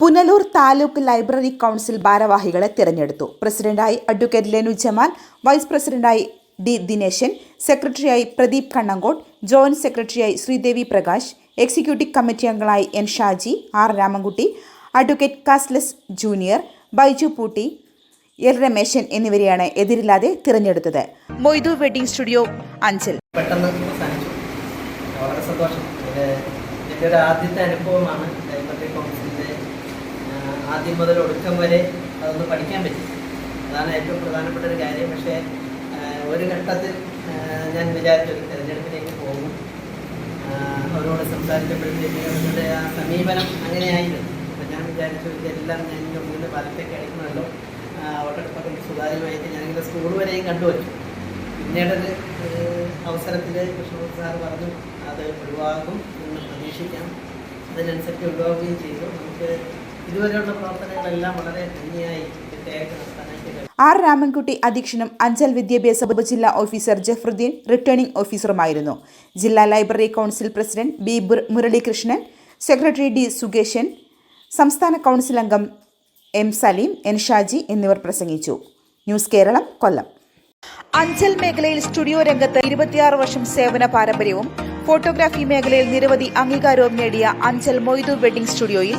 Punalur taluk library council ഭാരവാഹികളെ തിരഞ്ഞെടുത്തു. പ്രസിഡന്റായി അഡ്വക്കേറ്റ് ലെനു ജമാൽ വൈസ് പ്രസിഡന്റായി ഡി ദിനേശൻ സെക്രട്ടറിയായി പ്രദീപ് കണ്ണങ്കോട്ട് ജോയിന്റ് സെക്രട്ടറിയായി ശ്രീദേവി പ്രകാശ് എക്സിക്യൂട്ടീവ് കമ്മിറ്റി അംഗങ്ങളായി N Shaji R Ramankutty advocate കാസ്ലസ് junior Baiju പൂട്ടി എൽ രമേശൻ എന്നിവരെയാണ് എതിരില്ലാതെ തിരഞ്ഞെടുത്തത്. Moidu wedding studio Anchal. വളരെ സന്തോഷം. ആദ്യത്തെ അനുഭവമാണ് ലൈബ്രറി ആ, ആദ്യം മുതൽ ഒടുക്കം വരെ അതൊന്ന് പഠിക്കാൻ പറ്റും. അതാണ് ഏറ്റവും പ്രധാനപ്പെട്ട ഒരു കാര്യം. പക്ഷേ ഒരു ഘട്ടത്തിൽ ഞാൻ വിചാരിച്ചു തിരഞ്ഞെടുപ്പിലേക്ക് പോകും. അവരോട് സംസാരിച്ചപ്പോഴത്തേക്ക് അവരുടെ ആ സമീപനം അങ്ങനെയായിരുന്നു. അപ്പം ഞാൻ വിചാരിച്ചു ഇതെല്ലാം ഞാൻ എന്റെ മുന്നിൽ ഫലത്തേക്ക് അടിക്കണമല്ലോ വോട്ടെടുപ്പൊക്കെ സുതാര്യമായിട്ട് ഞാനിങ്ങനെ സ്കൂൾ വരെയും കണ്ടുവച്ചു. പിന്നീടൊരു അവസരത്തിൽ കൃഷ്ണമൂർത്തി സാർ പറഞ്ഞു അത് ഒഴിവാകും എന്ന് പ്രതീക്ഷിക്കാം. അതിനനുസരിച്ച് ഒഴിവാക്കുകയും ചെയ്തു. നമുക്ക് ഇതുവരെയുള്ള പ്രവർത്തനങ്ങളെല്ലാം വളരെ ഭംഗിയായി ആർ രാമൻകുട്ടി അധ്യക്ഷനും അഞ്ചൽ വിദ്യാഭ്യാസ ഉപജില്ലാ ഓഫീസർ ജഫറുദ്ദീൻ റിട്ടേണിംഗ് ഓഫീസറുമായിരുന്നു. ജില്ലാ library council president B Muralikrishnan secretary D Sukeshan സംസ്ഥാന കൗൺസിൽ അംഗം എം സലീം എൻ ഷാജി എന്നിവർ പ്രസംഗിച്ചു. ന്യൂസ് കേരളം കൊല്ലം. അഞ്ചൽ മേഖലയിൽ സ്റ്റുഡിയോ രംഗത്ത് ഇരുപത്തിയാറ് വർഷം സേവന പാരമ്പര്യവും ഫോട്ടോഗ്രാഫി മേഖലയിൽ നിരവധി അംഗീകാരവും നേടിയ അഞ്ചൽ മൊയ്തു വെഡിംഗ് സ്റ്റുഡിയോയിൽ